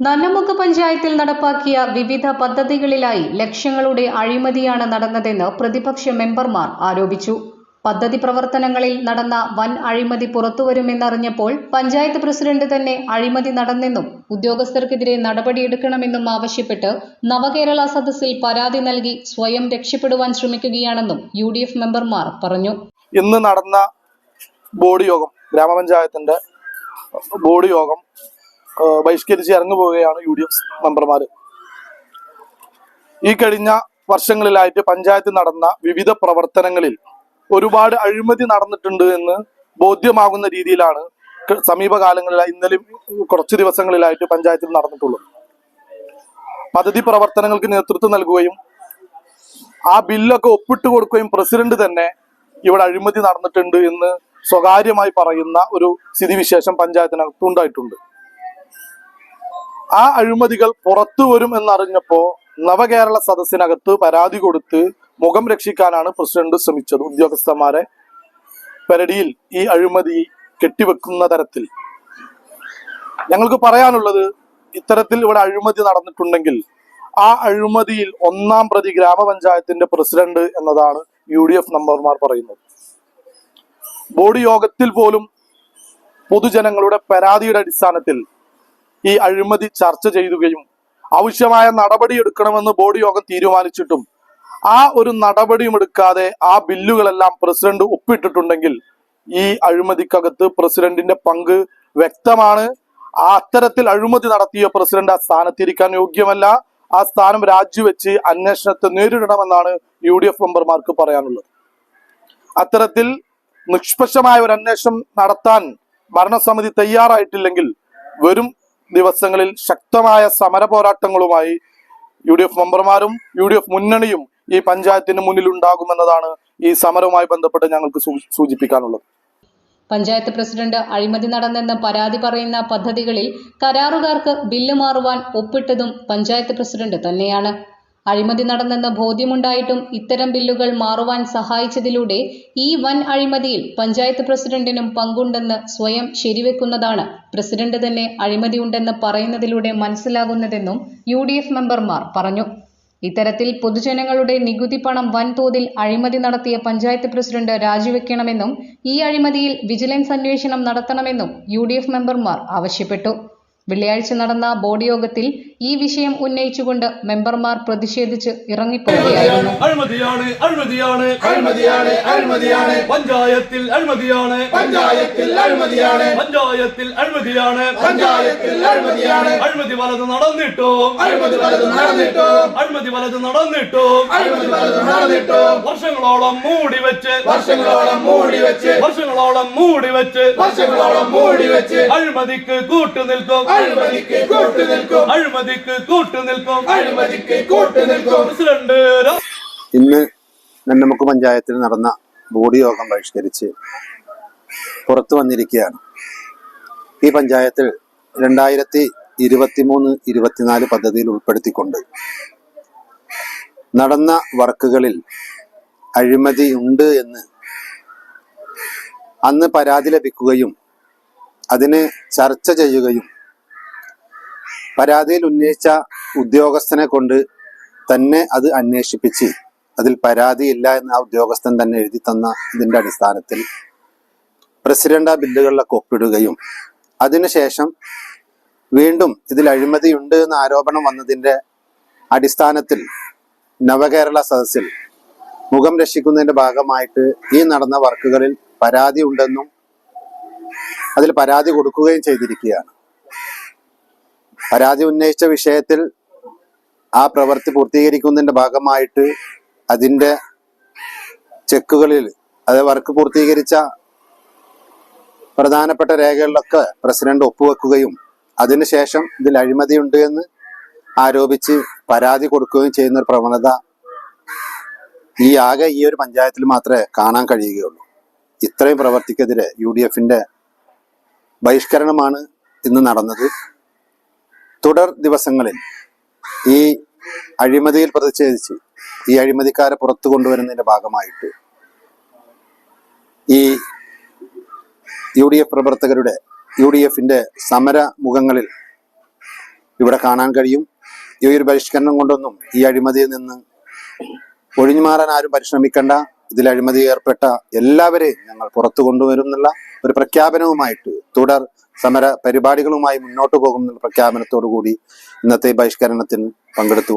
നന്നമുക്ക് പഞ്ചായത്തിൽ നടപ്പാക്കിയ വിവിധ പദ്ധതികളിലായി ലക്ഷങ്ങളുടെ അഴിമതിയാണ് നടന്നതെന്ന് പ്രതിപക്ഷ മെമ്പർമാർ ആരോപിച്ചു. പദ്ധതി പ്രവർത്തനങ്ങളിൽ നടന്ന വൻ അഴിമതി പുറത്തുവരുമെന്നറിഞ്ഞപ്പോൾ പഞ്ചായത്ത് പ്രസിഡന്റ് തന്നെ അഴിമതി നടന്നെന്നും ഉദ്യോഗസ്ഥർക്കെതിരെ നടപടിയെടുക്കണമെന്നും ആവശ്യപ്പെട്ട് നവകേരള സദസ്സിൽ പരാതി നൽകി സ്വയം രക്ഷപ്പെടുവാൻ ശ്രമിക്കുകയാണെന്നും യു മെമ്പർമാർ പറഞ്ഞു. ഇന്ന് നടന്ന ബോർഡ് യോഗം ഗ്രാമപഞ്ചായത്തിന്റെ ബോർഡ് യോഗം ബഹിഷ്കരിച്ച് ഇറങ്ങു പോവുകയാണ് യു ഡി എഫ് മെമ്പർമാർ ഈ കഴിഞ്ഞ വർഷങ്ങളിലായിട്ട് പഞ്ചായത്ത് നടന്ന വിവിധ പ്രവർത്തനങ്ങളിൽ ഒരുപാട് അഴിമതി നടന്നിട്ടുണ്ട് എന്ന് ബോധ്യമാകുന്ന രീതിയിലാണ് സമീപകാലങ്ങളിലായി ഇന്നലെ കുറച്ച് ദിവസങ്ങളിലായിട്ട് പഞ്ചായത്തിൽ നടന്നിട്ടുള്ളത്. പദ്ധതി പ്രവർത്തനങ്ങൾക്ക് നേതൃത്വം നൽകുകയും ആ ബില്ലൊക്കെ ഒപ്പിട്ട് കൊടുക്കുകയും പ്രസിഡന്റ് തന്നെ ഇവിടെ അഴിമതി നടന്നിട്ടുണ്ട് എന്ന് സ്വകാര്യമായി പറയുന്ന ഒരു സ്ഥിതിവിശേഷം പഞ്ചായത്തിനകത്ത് ഉണ്ടായിട്ടുണ്ട്. ആ അഴിമതികൾ പുറത്തു വരും എന്നറിഞ്ഞപ്പോ നവകേരള സദസ്സിനകത്ത് പരാതി കൊടുത്ത് മുഖം രക്ഷിക്കാനാണ് പ്രസിഡന്റ് ശ്രമിച്ചത് ഉദ്യോഗസ്ഥന്മാരെ. പെരടിയിൽ ഈ അഴിമതി കെട്ടിവെക്കുന്ന തരത്തിൽ. ഞങ്ങൾക്ക് പറയാനുള്ളത് ഇത്തരത്തിൽ ഇവിടെ അഴിമതി നടന്നിട്ടുണ്ടെങ്കിൽ ആ അഴിമതിയിൽ ഒന്നാം പ്രതി ഗ്രാമപഞ്ചായത്തിന്റെ പ്രസിഡന്റ് എന്നതാണ് യു ഡി എഫ് മെമ്പർമാർ പറയുന്നത്. ബോർഡ് യോഗത്തിൽ പോലും പൊതുജനങ്ങളുടെ പരാതിയുടെ അടിസ്ഥാനത്തിൽ ഈ അഴിമതി ചർച്ച ചെയ്യുകയും ആവശ്യമായ നടപടി എടുക്കണമെന്ന് ബോർഡ് യോഗം തീരുമാനിച്ചിട്ടും ആ ഒരു നടപടിയും എടുക്കാതെ ആ ബില്ലുകളെല്ലാം പ്രസിഡന്റ് ഒപ്പിട്ടിട്ടുണ്ടെങ്കിൽ ഈ അഴിമതിക്കകത്ത് പ്രസിഡന്റിന്റെ പങ്ക് വ്യക്തമാണ്. ആ അത്തരത്തിൽ അഴിമതി നടത്തിയ പ്രസിഡന്റ് ആ സ്ഥാനത്തിരിക്കാൻ യോഗ്യമല്ല. ആ സ്ഥാനം രാജിവെച്ച് അന്വേഷണത്തെ നേരിടണമെന്നാണ് യു ഡി എഫ് മെമ്പർമാർക്ക് പറയാനുള്ളത്. അത്തരത്തിൽ നിഷ്പക്ഷമായ ഒരു അന്വേഷണം നടത്താൻ ഭരണസമിതി തയ്യാറായിട്ടില്ലെങ്കിൽ വരും ദിവസങ്ങളിൽ ശക്തമായ സമര പോരാട്ടങ്ങളുമായി യു ഡി എഫ് മെമ്പർമാരും യു ഡി എഫ് മുന്നണിയും ഈ പഞ്ചായത്തിന് മുന്നിൽ ഉണ്ടാകുമെന്നതാണ് ഈ സമരവുമായി ബന്ധപ്പെട്ട് ഞങ്ങൾക്ക് സൂചിപ്പിക്കാനുള്ളത്. പഞ്ചായത്ത് പ്രസിഡന്റ് അഴിമതി നടന്നെന്ന് പരാതി പറയുന്ന പദ്ധതികളിൽ കരാറുകാർക്ക് ബില്ല് മാറുവാൻ ഒപ്പിട്ടതും പഞ്ചായത്ത് പ്രസിഡന്റ് തന്നെയാണ്. അഴിമതി നടന്നെന്ന ബോധ്യമുണ്ടായിട്ടും ഇത്തരം ബില്ലുകൾ മാറുവാൻ സഹായിച്ചതിലൂടെ ഈ വൻ അഴിമതിയിൽ പഞ്ചായത്ത് പ്രസിഡന്റിനും പങ്കുണ്ടെന്ന് സ്വയം ശരിവെക്കുന്നതാണ്. പ്രസിഡന്റ് തന്നെ അഴിമതിയുണ്ടെന്ന് പറയുന്നതിലൂടെ മനസ്സിലാകുന്നതെന്നും യു മെമ്പർമാർ പറഞ്ഞു. ഇത്തരത്തിൽ പൊതുജനങ്ങളുടെ നികുതി പണം വൻതോതിൽ അഴിമതി നടത്തിയ പഞ്ചായത്ത് പ്രസിഡന്റ് രാജിവെക്കണമെന്നും ഈ അഴിമതിയിൽ വിജിലൻസ് അന്വേഷണം നടത്തണമെന്നും യു മെമ്പർമാർ ആവശ്യപ്പെട്ടു. വെള്ളിയാഴ്ച നടന്ന ബോർഡ് യോഗത്തിൽ ഈ വിഷയം ഉന്നയിച്ചുകൊണ്ട് മെമ്പർമാർ പ്രതിഷേധിച്ച് ഇറങ്ങിപ്പോവുകയായിരുന്നു. അഴിമതിയാണ് അഴിമതിയാണ്. അഴിമതിയാണ് അഴിമതിയാണ്. പഞ്ചായത്തിൽ അഴിമതിയാണ്. പഞ്ചായത്തിൽ അഴിമതിയാണ്. പഞ്ചായത്തിൽ അഴിമതിയാണ്. പഞ്ചായത്തിൽ അഴിമതിയാണ്. അഴിമതി വലത് നടന്നിട്ടോ? അഴിമതി നടന്നിട്ടോ? അഴിമതി വലത് നടന്നിട്ടോ? അഴിമതി നടന്നിട്ടോ? വർഷങ്ങളോളം മൂടി വെച്ച്. വർഷങ്ങളോളം മൂടി വെച്ച്. വർഷങ്ങളോളം മൂടി വെച്ച്. വർഷങ്ങളോളം മൂടി വെച്ച്. അഴിമതിക്ക് കൂട്ടു നിൽക്കും. അഴിമതിക്ക് കൂട്ടു നിൽക്കും. അഴിമതിക്ക് അഴിമതിക്ക് പ്രസിഡന്റ് ഇന്ന് നന്നമുക്ക് പഞ്ചായത്തിൽ നടന്ന ബോഡി യോഗം ബഹിഷ്കരിച്ച് പുറത്തു വന്നിരിക്കുകയാണ്. ഈ പഞ്ചായത്തിൽ രണ്ടായിരത്തി ഇരുപത്തിമൂന്ന് ഇരുപത്തിനാല് പദ്ധതിയിൽ ഉൾപ്പെടുത്തിക്കൊണ്ട് നടന്ന വർക്കുകളിൽ അഴിമതി ഉണ്ട് എന്ന് അന്ന് പരാതി ലഭിക്കുകയും അതിന് ചർച്ച ചെയ്യുകയും പരാതിയിൽ ഉന്നയിച്ച ഉദ്യോഗസ്ഥനെ കൊണ്ട് തന്നെ അത് അന്വേഷിപ്പിച്ച് അതിൽ പരാതിയില്ല എന്ന് ആ ഉദ്യോഗസ്ഥൻ തന്നെ എഴുതി തന്ന ഇതിന്റെ അടിസ്ഥാനത്തിൽ പ്രസിഡന്റ് ആ ബില്ലുകളിലൊക്കെ ഒപ്പിടുകയും അതിനുശേഷം വീണ്ടും ഇതിൽ അഴിമതിയുണ്ട് എന്ന ആരോപണം വന്നതിന്റെ അടിസ്ഥാനത്തിൽ നവകേരള സദസ്സിൽ മുഖം രക്ഷിക്കുന്നതിന്റെ ഭാഗമായിട്ട് ഈ നടന്ന വർക്കുകളിൽ പരാതി ഉണ്ടെന്നും അതിൽ പരാതി കൊടുക്കുകയും ചെയ്തിരിക്കുകയാണ്. പരാതി ഉന്നയിച്ച വിഷയത്തിൽ ആ പ്രവൃത്തി പൂർത്തീകരിക്കുന്നതിന്റെ ഭാഗമായിട്ട് അതിന്റെ ചെക്കുകളിൽ അത് വർക്ക് പൂർത്തീകരിച്ച പ്രധാനപ്പെട്ട രേഖകളിലൊക്കെ പ്രസിഡന്റ് ഒപ്പുവെക്കുകയും അതിനുശേഷം ഇതിൽ അഴിമതിയുണ്ട് എന്ന് ആരോപിച്ച് പരാതി കൊടുക്കുകയും ചെയ്യുന്ന ഒരു പ്രവണത ഈ ആകെ ഈ ഒരു പഞ്ചായത്തിൽ മാത്രമേ കാണാൻ കഴിയുകയുള്ളൂ. ഇത്രയും പ്രവർത്തിക്കെതിരെ യു ഡി എഫിന്റെ ബഹിഷ്കരണമാണ് ഇന്ന് നടന്നത്. തുടർ ദിവസങ്ങളിൽ ഈ അഴിമതിയിൽ പ്രതിഷേധിച്ച് ഈ അഴിമതിക്കാരെ പുറത്തു കൊണ്ടുവരുന്നതിന്റെ ഭാഗമായിട്ട് ഈ യു ഡി എഫ് പ്രവർത്തകരുടെ യു ഡി എഫിന്റെ സമര മുഖങ്ങളിൽ ഇവിടെ കാണാൻ കഴിയും. ഈ ഒരു ബഹിഷ്കരണം കൊണ്ടൊന്നും ഈ അഴിമതിയിൽ നിന്ന് ഒഴിഞ്ഞു മാറാൻ ആരും പരിശ്രമിക്കേണ്ട. ഇതിൽ അഴിമതി ഏർപ്പെട്ട എല്ലാവരെയും ഞങ്ങൾ പുറത്തു കൊണ്ടുവരുന്നുള്ള ഒരു പ്രഖ്യാപനവുമായിട്ട് തുടർ സമര പരിപാടികളുമായി മുന്നോട്ട് പോകുന്ന പ്രഖ്യാപനത്തോടു കൂടി ഇന്നത്തെ ബഹിഷ്കരണത്തിന് പങ്കെടുത്തു